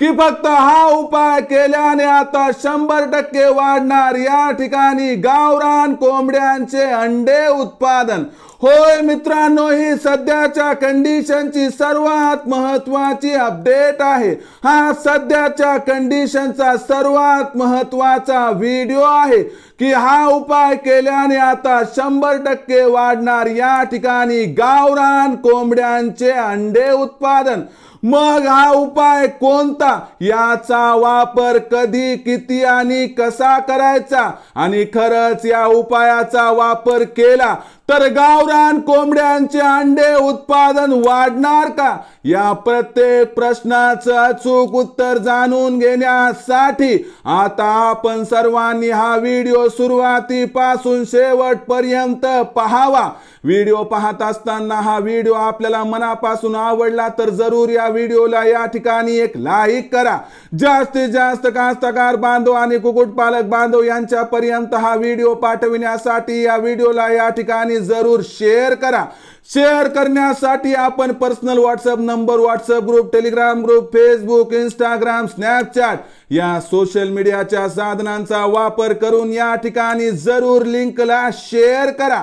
की फक्त हा उपाय केल्याने आता शंभर टक्के वाढणार. या ठिकाणी गावरान कोंबड्यांचे अंडे उत्पादन. होय मित्रांनो ही सध्याच्या कंडिशनची सर्वात महत्वाची अपडेट आहे. हा सध्याच्या कंडिशनचा सर्वात महत्त्वाचा व्हिडिओ आहे की हा उपाय केल्याने आता शंभर टक्के वाढणार या ठिकाणी गावरान कोंबड्यांचे अंडे उत्पादन. मग हा उपाय कोणता? याचा वापर कधी किती आणि कसा करायचा? आणि खरंच या उपायाचा वापर केला तर गावरान कोंबड्यांचे अंडे उत्पादन वाढणार का? या प्रत्येक प्रश्नाचं अचूक उत्तर जाणून घेण्यासाठी आता आपण सर्वांनी हा व्हिडिओ सुरुवातीपासून शेवटपर्यंत पहावा. व्हिडिओ पाहत असताना हा व्हिडिओ आपल्याला मनापासून आवडला तर जरूर या व्हिडिओला या ठिकाणी एक लाईक करा. जास्तीत जास्त कास्तकार बांधव आणि कुक्कुटपालक बांधव यांच्यापर्यंत हा व्हिडिओ पाठविण्यासाठी या व्हिडिओला या ठिकाणी जरूर शेअर करा. शेअर करण्यासाठी आपण personal WhatsApp number WhatsApp group Telegram group Facebook Instagram Snapchat या सोशल मीडियाच्या साधनांचा वापर करून या ठिकाणी जरूर लिंकला शेअर करा.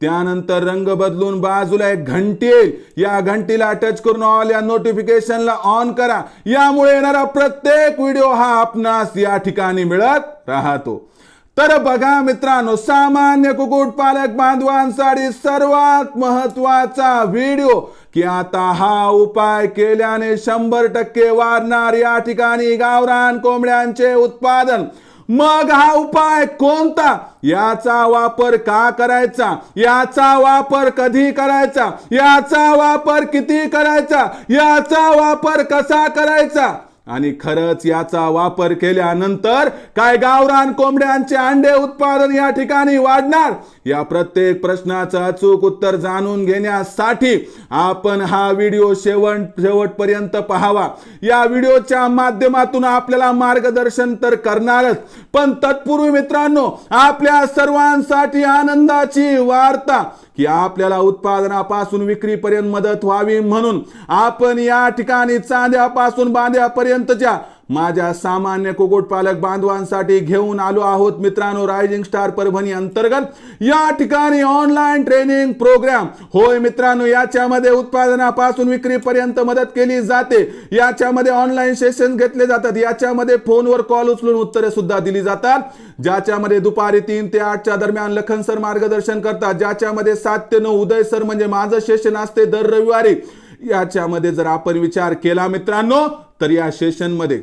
त्यानंतर रंग बदलून बाजूला एक घंटी. येईल या घंटीला टच करून ऑल या नोटिफिकेशनला ऑन करा. यामुळे येणारा प्रत्येक व्हिडिओ हा आपणास या ठिकाणी मिळत राहतो. तर बघा मित्रांनो सामान्य कुक्कुटपालक बांधवांसाठी सर्वात महत्त्वाचा व्हिडिओ की आता हा उपाय केल्याने शंभर टक्के वाढणार या ठिकाणी गावरान कोंबड्यांचे उत्पादन. मग हा उपाय कोणता? याचा वापर का करायचा? याचा वापर कधी करायचा? याचा वापर किती करायचा? याचा वापर कसा करायचा? आणि खरंच याचा वापर केल्यानंतर काय गावरान कोंबड्यांचे अंडे उत्पादन या ठिकाणी वाढणार? या प्रत्येक प्रश्नाचं अचूक उत्तर जाणून घेण्यासाठी आपण हा व्हिडिओ शेवट शेवटपर्यंत पाहावा. या व्हिडिओच्या माध्यमातून आपल्याला मार्गदर्शन तर करणारच पण तत्पूर्वी मित्रांनो आपल्या सर्वांसाठी आनंदाची वार्ता. की आपल्याला उत्पादनापासून विक्रीपर्यंत मदत व्हावी म्हणून आपण या ठिकाणी चांद्यापासून बांध्यापर्यंतच्या माझ्या सामान्य कुक्कुटपालक बांधवांसाठी घेऊन आलो आहोत. मित्रांनो रायझिंग स्टार परभणी अंतर्गत या ठिकाणी ऑनलाईन ट्रेनिंग प्रोग्राम होय मित्रांनो याच्यामध्ये उत्पादनापासून विक्रीपर्यंत मदत केली जाते. याच्यामध्ये ऑनलाईन सेशन घेतले जातात. याच्यामध्ये फोनवर कॉल उचलून उत्तरे सुद्धा दिली जातात. ज्याच्यामध्ये दुपारी तीन ते आठच्या दरम्यान लखन सर मार्गदर्शन करतात. ज्याच्यामध्ये सात ते नऊ उदय सर म्हणजे माझं सेशन असते दर रविवारी. याच्यामध्ये जर आपण विचार केला मित्रांनो तर या सेशनमध्ये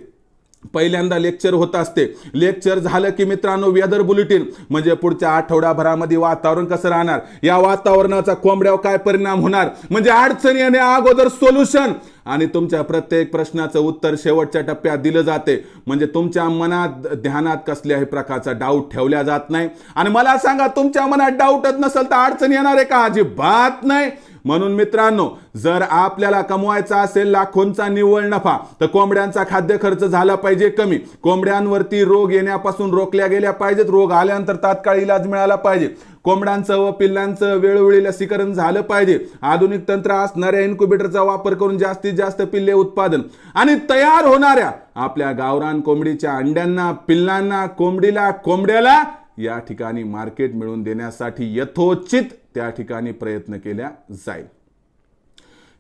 पहिल्यांदा लेक्चर होत असते. लेक्चर झालं की मित्रांनो वेदर बुलेटिन म्हणजे पुढच्या आठवड्याभरामध्ये वातावरण कसं राहणार? या वातावरणाचा कोंबड्यावर काय परिणाम होणार? म्हणजे अडचणी आणि अगोदर सोल्युशन आणि तुमच्या प्रत्येक प्रश्नाचं उत्तर शेवटच्या टप्प्यात दिलं जाते. म्हणजे तुमच्या मनात ध्यानात कसल्याही प्रकारचा डाऊट ठेवल्या जात नाही. आणि मला सांगा तुमच्या मनात डाऊटच नसेल तर अडचण येणार आहे का? अजिबात नाही. म्हणून मित्रांनो जर आपल्याला कमवायचा असेल लाखोंचा निव्वळ नफा तर कोंबड्यांचा खाद्य खर्च झाला पाहिजे कमी. कोंबड्यांवरती रोग येण्यापासून रोखल्या गेल्या पाहिजेत. रोग आल्यानंतर तात्काळ इलाज मिळाला पाहिजे. कोंबड्यांचं व पिल्लांचं वेळोवेळी लसीकरण झालं पाहिजे. आधुनिक तंत्र असणाऱ्या इन्क्युबेटरचा वापर करून जास्तीत जास्त पिल्ले उत्पादन आणि तयार होणाऱ्या आपल्या गावरान कोंबडीच्या अंड्यांना पिल्लांना कोंबडीला कोंबड्याला या ठिकाणी मार्केट मिळवून देण्यासाठी यथोचित त्या ठिकाणी प्रयत्न केल्या जाईल.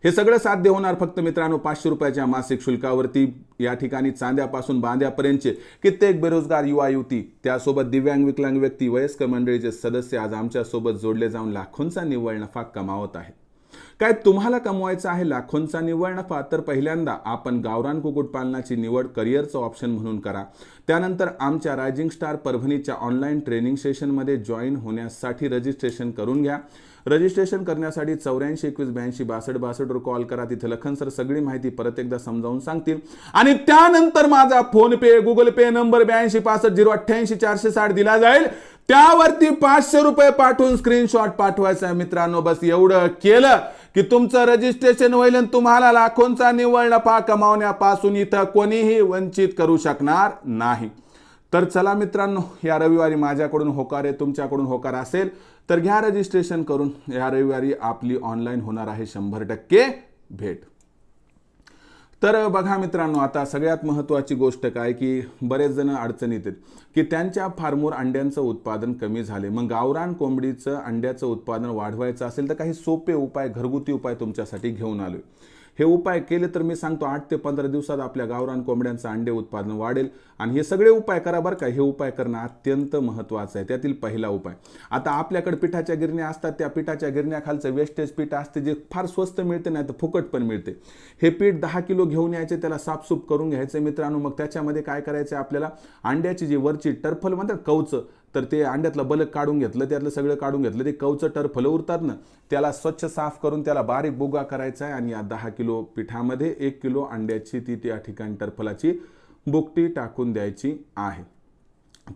हे सगळं साध्य होणार फक्त मित्रांनो पाचशे रुपयाच्या मासिक शुल्कावरती. या ठिकाणी चांद्यापासून बांध्यापर्यंतचे कित्येक बेरोजगार युवा युवती त्यासोबत दिव्यांग विकलांग व्यक्ती वयस्कर मंडळीचे सदस्य आज आमच्यासोबत जोडले जाऊन लाखोंचा निव्वळ नफा कमावत आहेत. काय तुम्हाला कमवायचा आहे लाखोंचा निव्वळ नफा तर पहिल्यांदा आपण गावरान कुक्कुटपालनाची निवड करिअरचं ऑप्शन म्हणून करा. त्यानंतर आमच्या रायझिंग स्टार परभणीच्या ऑनलाईन ट्रेनिंग सेशनमध्ये जॉईन होण्यासाठी रजिस्ट्रेशन करून घ्या. रजिस्ट्रेशन करण्यासाठी चौऱ्याऐंशी एकवीस ब्याऐंशी बासष्ट बासष्टवर कॉल करा. तिथे लखन सर सगळी माहिती परत एकदा समजावून सांगतील. आणि त्यानंतर माझा PhonePe Google Pay number ब्याऐंशी पासष्ट झिरो अठ्ठ्याऐंशी चारशे साठ दिला जाईल. त्यावरती पाचशे रुपये पाठवून स्क्रीनशॉट पाठवायचा आहे मित्रांनो. बस एवढं केलं. की तुमचं रजिस्ट्रेशन होईल आणि तुम्हाला लाखोंचा निव्वळ नफा कमावण्यापासून इथं कोणीही वंचित करू शकणार नाही. तर चला मित्रांनो या रविवारी माझ्याकडून होकार आहे तुमच्याकडून होकार असेल तर घ्या रजिस्ट्रेशन करून. या रविवारी आपली ऑनलाईन होणार आहे शंभर टक्के भेट. तर बघा मित्रांनो आता सगळ्यात महत्त्वाची गोष्ट काय की बरेच जण अडचणीत आहेत की त्यांच्या फार्मोर अंड्यांचं उत्पादन कमी झाले. मग गावरान कोंबडीचं अंड्याचं उत्पादन वाढवायचं असेल तर काही सोपे उपाय घरगुती उपाय तुमच्यासाठी घेऊन आलोय. हे उपाय केले तर मी सांगतो आठ ते पंधरा दिवसात आपल्या गावरान कोंबड्यांचं अंडे उत्पादन वाढेल. आणि हे सगळे उपाय करा बरं का. हे उपाय करणं अत्यंत महत्त्वाचं आहे. त्यातील पहिला उपाय. आता आपल्याकडे पिठाच्या गिरण्या असतात. त्या पिठाच्या गिरण्याखालचं वेस्टेज पीठ असते जे फार स्वस्त मिळते नाही तर फुकट पण मिळते. हे पीठ दहा किलो घेऊन यायचे त्याला साफसूफ करून घ्यायचं मित्रांनो. मग त्याच्यामध्ये काय करायचं आपल्याला? अंड्याची जी वरची टर्फल म्हणतात कवचं तर ते अंड्यातलं बलक काढून घेतलं त्यातलं सगळं काढून घेतलं. ते कवचं टरफलं उरतात ना त्याला स्वच्छ साफ करून त्याला बारीक बुगा करायचा आहे आणि या दहा किलो पिठामध्ये एक किलो अंड्याची ती त्या ठिकाणी टरफलाची बुकटी टाकून द्यायची आहे.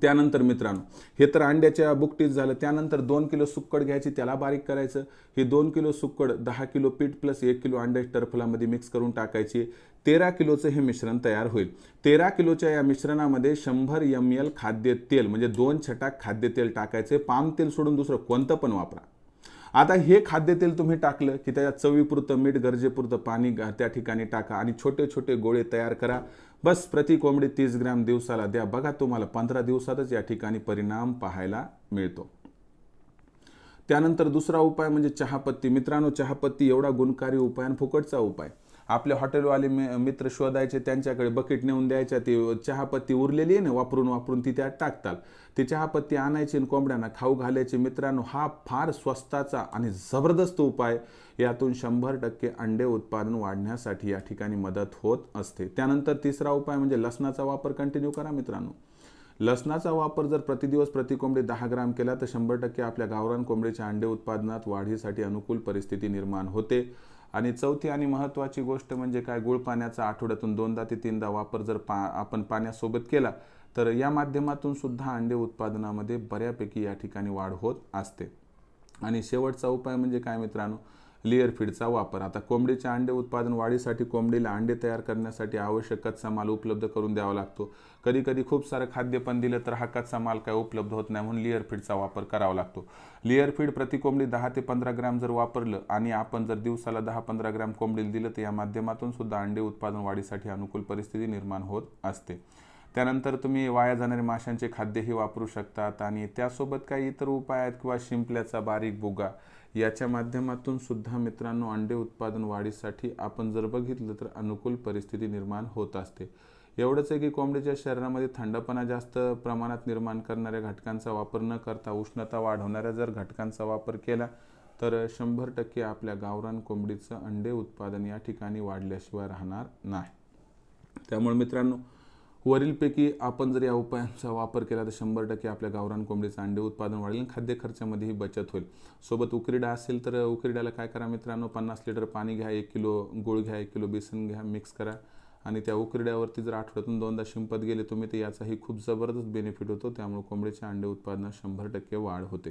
त्यानंतर मित्रांनो हे तर अंड्याच्या बुकटीत झालं. त्यानंतर दोन किलो सुक्कड घ्यायची त्याला बारीक करायचं. हे दोन किलो सुक्कड दहा किलो पीठ प्लस एक किलो अंड्या टरफलामध्ये मिक्स करून टाकायची. तेरा किलोचं हे मिश्रण तयार होईल. तेरा किलोच्या या मिश्रणामध्ये शंभर एम एल खाद्यतेल म्हणजे दोन छटाक खाद्यतेल टाकायचे. पाम तेल सोडून दुसरं कोणतं पण वापरा. आता हे खाद्यतेल तुम्ही टाकलं की त्याच्यात चवीपुरतं मीठ गरजेपुरतं पाणी त्या ठिकाणी टाका आणि छोटे छोटे गोळे तयार करा. बस प्रति कोंबडी तीस ग्रॅम दिवसाला द्या. बघा तुम्हाला पंधरा दिवसातच या ठिकाणी परिणाम पाहायला मिळतो. त्यानंतर दुसरा उपाय म्हणजे चहापत्ती. मित्रांनो चहापत्ती एवढा गुणकारी उपाय आणि फुकटचा उपाय. आपले हॉटेलवाले मित्र शोधायचे त्यांच्याकडे बकेट नेऊन द्यायच्या ती चहापत्ती उरलेली आहे ना वापरून वापरून ती त्यात टाकतात. ती चहापत्ती आणायची आणि कोंबड्यांना खाऊ घालायची. मित्रांनो हा फार स्वस्ताचा आणि जबरदस्त उपाय. यातून शंभर टक्के अंडे उत्पादन वाढण्यासाठी या ठिकाणी मदत होत असते. त्यानंतर तिसरा उपाय म्हणजे लसणाचा वापर कंटिन्यू करा मित्रांनो. लसणाचा वापर जर प्रतिदिवस प्रति कोंबडी दहा ग्राम केला तर शंभर टक्के आपल्या गावरान कोंबडीच्या अंडे उत्पादनात वाढीसाठी अनुकूल परिस्थिती निर्माण होते. आणि चौथी आणि महत्त्वाची गोष्ट म्हणजे काय? गुळ पाण्याचा आठवड्यातून दोनदा ते तीनदा वापर जर पा आपण पाण्यासोबत केला तर या माध्यमातून सुद्धा अंडे उत्पादनामध्ये बऱ्यापैकी या ठिकाणी वाढ होत असते. आणि शेवटचा उपाय म्हणजे काय मित्रांनो? लेअर फीडचा वापर. आता कोंबडीचे अंडे उत्पादन वाढीसाठी कोंबडीला अंडे तयार करण्यासाठी आवश्यक कच्चा माल उपलब्ध करून द्यावा लागतो. कधी कधी खूप सारं खाद्य पण दिलं तर हा कच्चा माल काय उपलब्ध होत नाही म्हणून लेअर फीडचा वापर करावा लागतो. लेअर फीड प्रति कोंबडी दहा ते पंधरा ग्रॅम जर वापरलं आणि आपण जर दिवसाला दहा पंधरा ग्रॅम कोंबडीला दिलं तर या माध्यमातून सुद्धा अंडे उत्पादन वाढीसाठी अनुकूल परिस्थिती निर्माण होत असते. त्यानंतर तुम्ही वाया जाणारे माशांचे खाद्यही वापरू शकतात आणि त्यासोबत काही इतर उपाय आहेत किंवा शिंपल्याचा बारीक बुगा. याच्या माध्यमातून सुद्धा मित्रांनो अंडे उत्पादन वाढीसाठी आपण जर बघितलं तर अनुकूल परिस्थिती निर्माण होत असते. एवढंच आहे की कोंबडीच्या शरीरामध्ये थंडपणा जास्त प्रमाणात निर्माण करणाऱ्या घटकांचा वापर न करता उष्णता वाढवणाऱ्या जर घटकांचा वापर केला तर शंभर टक्के आपल्या गावरान कोंबडीचं अंडे उत्पादन या ठिकाणी वाढल्याशिवाय राहणार नाही. त्यामुळे मित्रांनो वरीलपैकी आपण जर या उपायांचा वापर केला तर शंभर टक्के आपल्या गावरान कोंबडीचं अंडे उत्पादन वाढेल आणि खाद्य खर्चामध्येही बचत होईल. सोबत उकरीडा असेल तर उकरड्याला काय करा मित्रांनो? पन्नास लिटर पाणी घ्या एक किलो गुळ घ्या एक किलो बेसन घ्या मिक्स करा. आणि त्या उकरीड्यावरती जर आठवड्यातून दोनदा शिंपत गेले तुम्ही तर याचाही खूप जबरदस्त बेनिफिट होतो. त्यामुळे कोंबडीच्या अंडे उत्पादनात शंभर टक्के वाढ होते.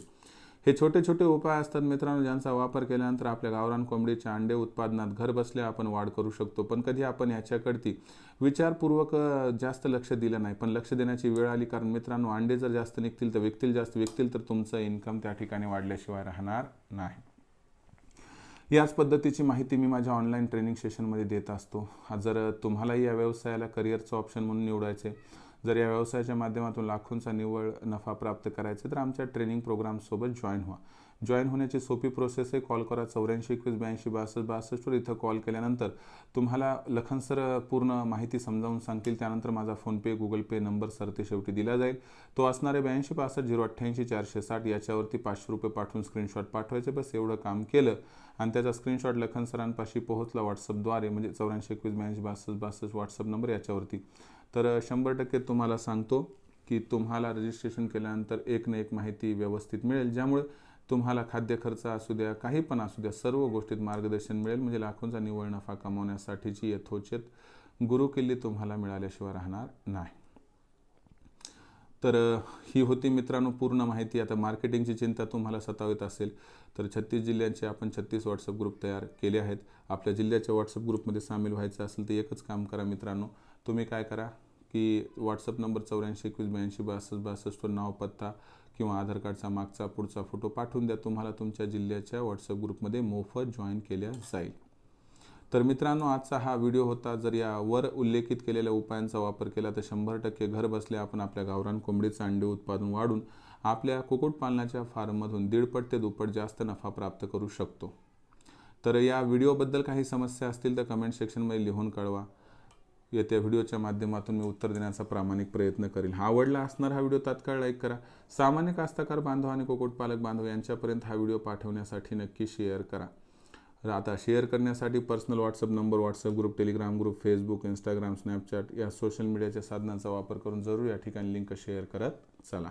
हे छोटे छोटे उपाय असतात मित्रांनो ज्यांचा वापर केल्यानंतर आपल्या गावरान कोंबडीच्या अंडे उत्पादनात घर बसल्या आपण वाढ करू शकतो. पण कधी आपण याच्याकडती विचारपूर्वक जास्त लक्ष दिलं नाही. पण लक्ष देण्याची वेळ आली कारण मित्रांनो अंडे जर जास्त निघतील तर विकतील जास्त विकतील तर तुमचं इन्कम त्या ठिकाणी वाढल्याशिवाय राहणार नाही. याच पद्धतीची माहिती मी माझ्या ऑनलाईन ट्रेनिंग सेशनमध्ये देत असतो. जर तुम्हालाही या व्यवसायाला करिअरचं ऑप्शन म्हणून निवडायचे जर या व्यवसायाच्या माध्यमातून लाखोंचा निव्वळ नफा प्राप्त करायचा तर आमच्या ट्रेनिंग प्रोग्रामसोबत जॉईन व्हा. जॉईन होण्याची सोपी प्रोसेस आहे. कॉल करा चौऱ्याऐंशी एकवीस ब्याऐंशी बासष्ट बासष्टवर इथं कॉल केल्यानंतर तुम्हाला लखन सर पूर्ण माहिती समजावून सांगतील. त्यानंतर माझा PhonePe Google Pay number sir ते शेवटी दिला जाईल. तो असणारे ब्याऐंशी पासष्ट झिरो अठ्ठ्याऐंशी चारशे साठ याच्यावरती पाचशे रुपये पाठवून स्क्रीनशॉट पाठवायचे. बस एवढं काम केलं आणि त्याचा स्क्रीनशॉट लखन सरांपाशी पोहोचला व्हॉट्सअपद्वारे म्हणजे चौऱ्याऐंशी एकवीस ब्याऐंशी बासष्ट बासष्ट व्हॉट्सअप नंबर याच्यावरती. तर शंभर टक्के तुम्हाला सांगतो की तुम्हाला रजिस्ट्रेशन केल्यानंतर एक ना एक माहिती व्यवस्थित मिळेल ज्यामुळे तुम्हाला खाद्य खर्च असू द्या काही पण असू द्या सर्व गोष्टीत मार्गदर्शन मिळेल. म्हणजे लाखोंचा निव्वळ नफा कमावण्यासाठीची यथोचित गुरुकिल्ली तुम्हाला मिळाल्याशिवाय राहणार नाही. तर ही होती मित्रांनो पूर्ण माहिती. आता मार्केटिंगची चिंता तुम्हाला सतावत असेल तर छत्तीस जिल्ह्यांचे आपण छत्तीस व्हॉट्सअप ग्रुप तयार केले आहेत. आपल्या जिल्ह्याच्या व्हॉट्सअप ग्रुपमध्ये सामील व्हायचं असेल तर एकच काम करा मित्रांनो. तुम्ही काय करा की व्हॉट्सअप नंबर चौऱ्याऐंशी एकवीस ब्याऐंशी बासष्ट बासष्टवर नाव पत्ता किंवा आधार कार्डचा मागचा पुढचा फोटो पाठवून द्या. तुम्हाला तुमच्या जिल्ह्याच्या व्हॉट्सअप ग्रुपमध्ये मोफत जॉईन केल्या जाईल. तर मित्रांनो आजचा हा व्हिडिओ होता. जर या वर उल्लेखित केलेल्या उपायांचा वापर केला तर शंभर टक्के घर बसल्या आपण आपल्या गावरान कोंबडीचं अंडे उत्पादन वाढून आपल्या कुक्कुटपालनाच्या फार्ममधून दीडपट ते दुप्पट जास्त नफा प्राप्त करू शकतो. तर या व्हिडिओबद्दल काही समस्या असतील तर कमेंट सेक्शनमध्ये लिहून कळवा. येत्या व्हिडिओच्या माध्यमातून मी उत्तर देण्याचा प्रामाणिक प्रयत्न करेल. हा आवडला असणार हा व्हिडिओ तात्काळ लाईक करा. सामान्य कास्तकार बांधव आणि कुक्कुटपालक बांधव यांच्यापर्यंत हा व्हिडिओ पाठवण्यासाठी नक्की शेअर करा. आता शेअर करण्यासाठी personal WhatsApp number WhatsApp group Telegram group Facebook Instagram Snapchat या सोशल मीडियाच्या साधनांचा वापर करून जरूर या ठिकाणी लिंक शेअर करत चला.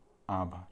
aber